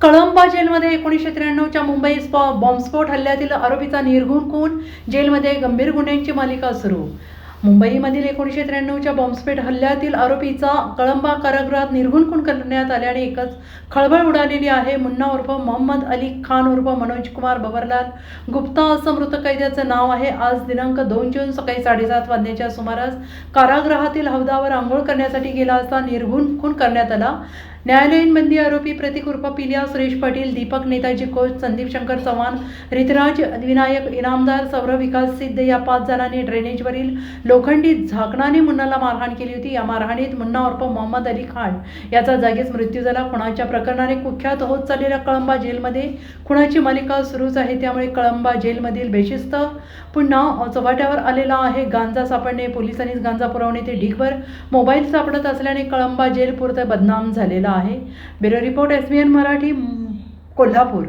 कळंबा जेलमध्ये एकोणीसशे त्र्याण्णवच्या मुंबई स्पॉ बॉम्बस्फोट हल्ल्यातील आरोपीचा निर्घुण खून जेलमध्ये गंभीर गुन्ह्यांची मालिका सुरू. मुंबईमधील एकोणीसशे त्र्याण्णवच्या बॉम्बस्फोट हल्ल्यातील आरोपीचा कळंबा कारागृहात निर्घुण खून करण्यात आल्याने एकच खळबळ उडालेली आहे. मुन्ना उर्फ मोहम्मद अली खान उर्फ मनोज कुमार बबरलाल गुप्ता असं मृत कैद्याचं नाव आहे. आज दिनांक दोन जून सकाळी साडेसात वाजण्याच्या सुमारास कारागृहातील हौदावर आंघोळ करण्यासाठी गेला असता निर्घुण खून करण्यात आला. न्यायालयीन बंदी आरोपी प्रतीक उर्फ पिलिया सुरेश पाटील दीपक नेताजी कोच संदीप शंकर चव्हाण ऋतराज विनायक इनामदार सौरभ विकास सिद्ध या पाच जणांनी ड्रेनेजवरील लोखंडी झाकणाने मुन्नाला मारहाण केली होती. या मारहाणीत मुन्ना उर्फ मोहम्मद अली खान याचा जागीच मृत्यू झाला. खुणाच्या प्रकरणाने कुख्यात होत चाललेल्या कळंबा जेलमध्ये खुणाची मालिका सुरूच आहे. त्यामुळे कळंबा जेलमधील बेशिस्त पुन्हा चव्हाट्यावर आलेला आहे. गांजा सापडणे पोलिसांनीच गांजा पुरवणे ते ढीकभर मोबाईल सापडत असल्याने कळंबा जेल पुरतं बदनाम झालेला आहे. Bureau report S B N Marathi Kolhapur.